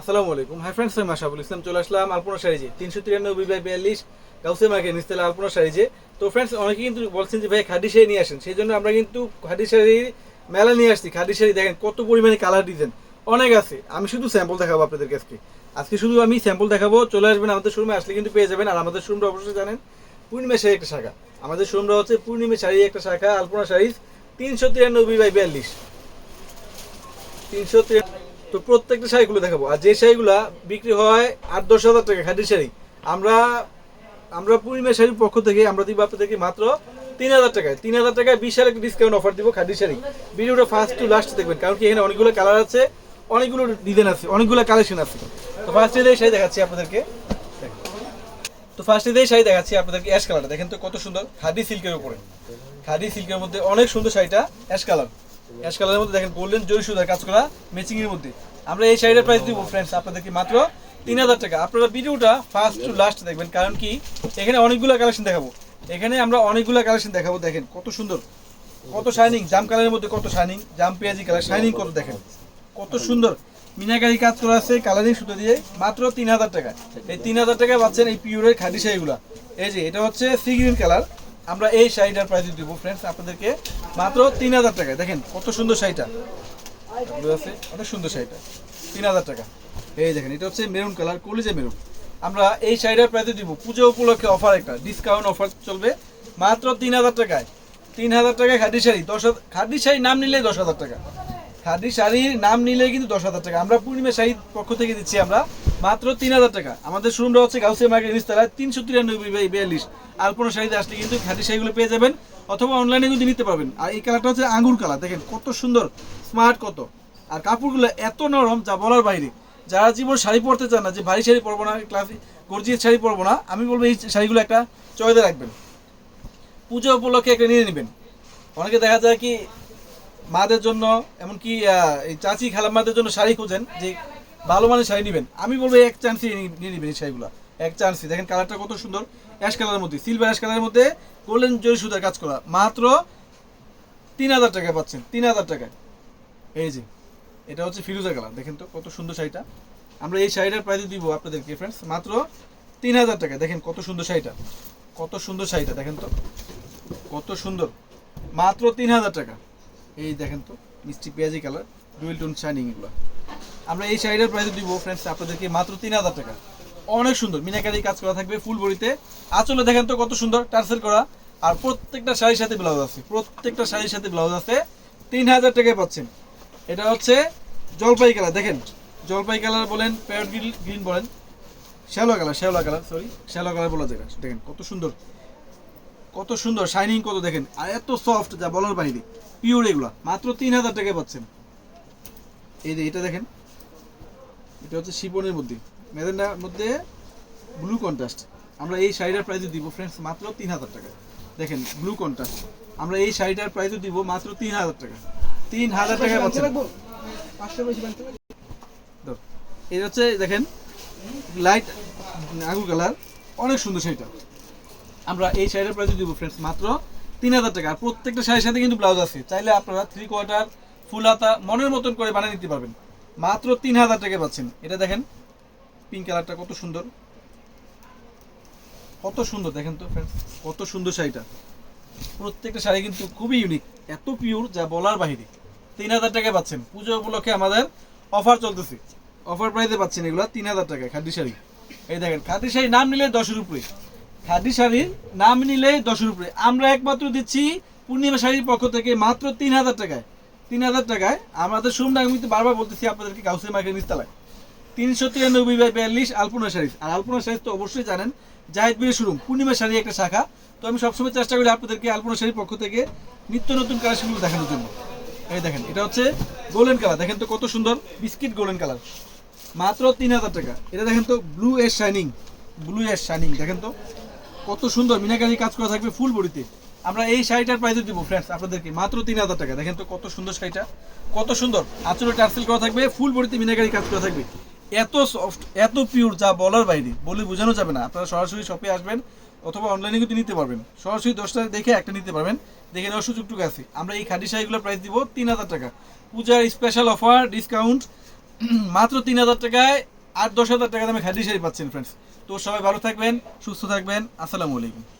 আসসালামু আলাইকুম। Hi friends আমি মাশাবুল ইসলাম, চলে আসলাম আলপনা শাড়িজে। তিনশো তিরানব্বই বাই বিয়াল্লিশ, গাউসে মার্কেট নিস্তেলা আলপনা শাড়িজে। তো ফ্রেন্ডস অনেকে কিন্তু বলছেন যে, ভাই, খাদি শাড়ি নিয়ে আসেন। সেই জন্য আমরা কিন্তু খাদি শাড়ি মেলা নিয়ে আসছি। খাদি শাড়ি দেখেন, কত পরিমাণে কালার ডিজাইন অনেক আছে। আমি শুধু স্যাম্পল দেখাবো আপনাদের আজকে। আজকে শুধু আমি স্যাম্পল দেখাবো। চলে আসবেন আমাদের শোরুমে আসলে কিন্তু পেয়ে যাবেন। আর আমাদের শোরুমটা অবশ্যই জানেন, পূর্ণিমা শাড়ি একটা শাখা। আমাদের শোরুমটা হচ্ছে পূর্ণিমা শাড়ি একটা শাখা, আলপনা শাড়ি তিনশো তিরানব্বই বাই বিয়াল্লিশ। তিনশো তো প্রত্যেকটা শাড়িগুলো দেখাবো। আর যে শাড়িগুলা বিক্রি হয় আট দশ হাজার টাকা খাদি শাড়ি, আমরা আমরা পূর্ণিমা শাড়ির পক্ষ থেকে, আমরা দিব আপনাদেরকে মাত্র তিন হাজার টাকায়। তিন হাজার টাকায় বিশাল একটা ডিসকাউন্ট অফার দিব খাদি শাড়ি। ভিডিওটা ফার্স্ট টু লাস্ট দেখবেন, কারণ কি এখানে অনেকগুলো কালার আছে, অনেকগুলো ডিজাইন আছে, অনেকগুলো কালেকশন আছে। তো ফার্স্টে দিয়ে শাড়ি দেখাচ্ছি আপনাদেরকে। তো ফার্স্টে দিয়ে শাড়ি দেখাচ্ছি আপনাদেরকে অ্যাশ কালারটা দেখেন তো কত সুন্দর খাদি সিল্কের উপরে। খাদি সিল্কের মধ্যে অনেক সুন্দর শাড়িটা অ্যাশ কালার অ্যাশ কালারের মধ্যে দেখেন গোল্ডেন জরি সুতার কাজ করা ম্যাচিং এর মধ্যে। আমরা এই শাড়িটার প্রাইস দিব ফ্রেন্ডস আপনাদেরকে মাত্র তিন হাজার টাকা। আপনারা ভিডিওটা ফার্স্ট টু লাস্ট দেখবেন, কারণ কি, এখানে অনেকগুলো কালেকশন দেখাবো। এখানে আমরা অনেকগুলো কালেকশন দেখাবো, দেখেন কত সুন্দর। কত শাইনিং জাম কালারের মধ্যে কত শাইনিং জাম পেঁয়াজি কালার শাইনিং কত দেখেন। কত সুন্দর। মিনাকারি কাজ করা আছে কালারিং সুতো দিয়ে, মাত্র তিন হাজার টাকা এই তিন হাজার টাকা পাচ্ছেন এই পিওরের খাদি শাড়িগুলা। এই যে, এটা হচ্ছে সি গ্রিন কালার আমরা এই শাড়িটার প্রাইস দিব। ফ্রেন্ডস আপনাদেরকে মাত্র তিন হাজার টাকা। দেখেন, কত সুন্দর শাড়িটা। আছে, অনেক সুন্দর শাড়িটা। তিন হাজার টাকা। এই দেখেন, এটা হচ্ছে মেরুন কালার কলিজে মেরুন আমরা এই শাড়িটার প্রাইস দিব। পুজো উপলক্ষে অফার একটা ডিসকাউন্ট অফার চলবে মাত্র তিন হাজার টাকায়। তিন হাজার টাকায় খাদি শাড়ি, দশ খাদি শাড়ি নাম নিলেই দশ হাজার টাকা। খাদি শাড়ির নাম নিলে কিন্তু দশ হাজার টাকা। আমরা পূর্ণিমা শাড়ির পক্ষ থেকে দিচ্ছি আমরা মাত্র তিন হাজার টাকা। আমাদের শোরুমটা হচ্ছে গাউসিয়া মার্কেট নিস্তারায় তিনশো তিরানব্বই বাই বিয়াল্লিশ। আলপনা শাড়িতে আসলে কিন্তু খাদি শাড়িগুলো পেয়ে যাবেন, অথবা অনলাইনে কিন্তু নিতে পারবেন। আর এই কালারটা হচ্ছে আঙ্গুর কালার দেখেন কত সুন্দর স্মার্ট কত। আর কাপড়গুলো এত নরম, যা বলার বাইরে। যারা জীবন শাড়ি পরতে চান না, যে ভারী শাড়ি পরবো না ক্লাসিক গর্জিয়াস শাড়ি পরবো না, আমি বলব এই শাড়িগুলো একটা চয়েদে রাখবেন। পুজো উপলক্ষে একটা নিয়ে নেবেন। অনেকে দেখা যায় কি, মাদের জন্য, এমনকি এই চাচি খালাম্মাদের জন্য শাড়ি খুঁজেন, যে ভালো মানের শাড়ি নেবেন। আমি বলব এক চান্সই নিয়ে নেবেন এই শাড়িগুলো। এক চান্সই। দেখেন কালারটা কত সুন্দর। অ্যাশ কালারের মধ্যে সিলভার অ্যাশ কালারের মধ্যে গোল্ডেন জরি সুতার কাজ করা। মাত্র তিন হাজার টাকায় পাচ্ছেন, তিন হাজার টাকায়। এই যে, এটা হচ্ছে ফিরোজা কালার। দেখেন তো কত সুন্দর শাড়িটা। আমরা এই শাড়িটার প্রাইস দিব আপনাদেরকে ফ্রেন্ডস মাত্র তিন হাজার টাকা দেখেন কত সুন্দর শাড়িটা। কত সুন্দর শাড়িটা, দেখেন তো। কত সুন্দর। মাত্র তিন হাজার টাকা। এই দেখেন তো, মিষ্টি পেঁয়াজি কালার ডুয়েল টোন শাইনিং এগুলো। আমরা এই শাড়িটার প্রাইস দিব ফ্রেন্ডস আপনাদেরকে মাত্র তিন হাজার টাকা। অনেক সুন্দর মিনাকারি কাজ করা থাকবে, ফুল বড়িতে। আঁচলে দেখেন তো কত সুন্দর, টার্সেল করা। আর প্রত্যেকটা শাড়ির সাথে ব্লাউজ আছে, প্রত্যেকটা শাড়ির সাথে ব্লাউজ আছে। তিন হাজার টাকায় পাচ্ছেন। এটা হচ্ছে জলপাই কালার, দেখেন, জলপাই কালার বলেন প্যারট গ্রিন বলেন। Shallow colour shallow colour sorry shallow colour বলা যায় দেখেন, কত সুন্দর। কত সুন্দর শাইনিং কত দেখেন, আর এত সফট যা বলার বাইরে পিওর এগুলা, মাত্র তিন হাজার টাকায় পাচ্ছেন। এই যে, এটা দেখেন এটা হচ্ছে শিপনের মধ্যে মেদেন্ডার মধ্যে ব্লু কন্ট্রাস্ট আমরা এই শাড়িটার প্রাইস দিব ফ্রেন্ডস মাত্র তিন হাজার টাকা। দেখেন ব্লু কন্ট্রাস্ট আমরা এই শাড়িটার প্রাইস দিব মাত্র তিন হাজার টাকা। তিন হাজার টাকা পাচ্ছেন। এটা হচ্ছে, দেখেন লাইট আগুর কালার অনেক সুন্দর শাড়িটা। আমরা এই শাড়িটার প্রাইস দিব ফ্রেন্ডস মাত্র তিন হাজার টাকা। আর প্রত্যেকটা শাড়ির সাথে কিন্তু ব্লাউজ আছে। চাইলে আপনারা থ্রি কোয়ার্টার ফুল হাতা, মনের মতন করে বানিয়ে নিতে পারবেন। মাত্র তিন হাজার টাকা পাচ্ছেন। এটা দেখেন পিঙ্ক কালারটা কত সুন্দর। কত সুন্দর, দেখেন তো কত সুন্দর শাড়িটা। প্রত্যেকটা শাড়ি কিন্তু খুবই ইউনিক এত পিওর যা বলার বাহিরে। তিন হাজার টাকায় পাচ্ছেন। পুজো উপলক্ষে আমাদের অফার চলতেছে। অফার প্রাইসে পাচ্ছেন এগুলো তিন হাজার টাকায়, খাদি শাড়ি। এই দেখেন, খাদি শাড়ি নাম নিলে দশের উপরে। খাদি শাড়ির নাম নিলে দশের উপরে। আমরা একমাত্র দিচ্ছি পূর্ণিমা শাড়ির পক্ষ থেকে মাত্র তিন হাজার টাকায়। তিন হাজার টাকায়। আমাদের শুনটা আমি তো বারবার বলতেছি আপনাদেরকে কাউসে মার্কেট নিস্তালায় তিনশো তিরানব্বই বাই বিয়াল্লিশ আলপনা শাড়ি। আর আলপনা শাড়ি তো অবশ্যই জানেন, জাহিদ বিয়ের শোরুম পূর্ণিমা শাড়ি একটা শাখা। তো আমি সবসময় চেষ্টা করি আপনাদেরকে আলপনা শাড়ির পক্ষ থেকে নিত্য নতুন কালেকশনগুলো দেখানোর জন্য। এই দেখেন, এটা হচ্ছে গোল্ডেন কালার দেখেন তো কত সুন্দর, বিস্কিট গোল্ডেন কালার মাত্র তিন হাজার টাকা। এটা দেখেন তো ব্লু এর শাইনিং ব্লু এর শাইনিং দেখেন তো কত সুন্দর, মিনাকারি কাজ করা থাকবে ফুল বডিতে আমরা এই শাড়িটার প্রাইস দিব ফ্রেন্ডস আপনাদেরকে, মাত্র তিন হাজার টাকা। দেখেন তো কত সুন্দর শাড়িটা, কত সুন্দর। আঁচলে টার্সেল করা থাকবে ফুল বডিতে মিনাকারি কাজ করা থাকবে। এত সফট এত পিওর যা বলার বাইরে, বলে বোঝানো যাবে না। আপনারা সরাসরি শপে আসবেন, অথবা অনলাইনে কিন্তু নিতে পারবেন। সরাসরি দশটা দেখে একটা নিতে পারবেন, দেখে নেওয়ার সুযোগটুকু আছে। আমরা এই খাদি শাড়িগুলোর প্রাইস দিব তিন হাজার টাকা। পূজার স্পেশাল অফার ডিসকাউন্ট মাত্র তিন হাজার টাকায় আট দশ হাজার টাকা দামে খাদি শাড়ি পাচ্ছেন ফ্রেন্ডস তো সবাই ভালো থাকবেন, সুস্থ থাকবেন। আসসালামু আলাইকুম।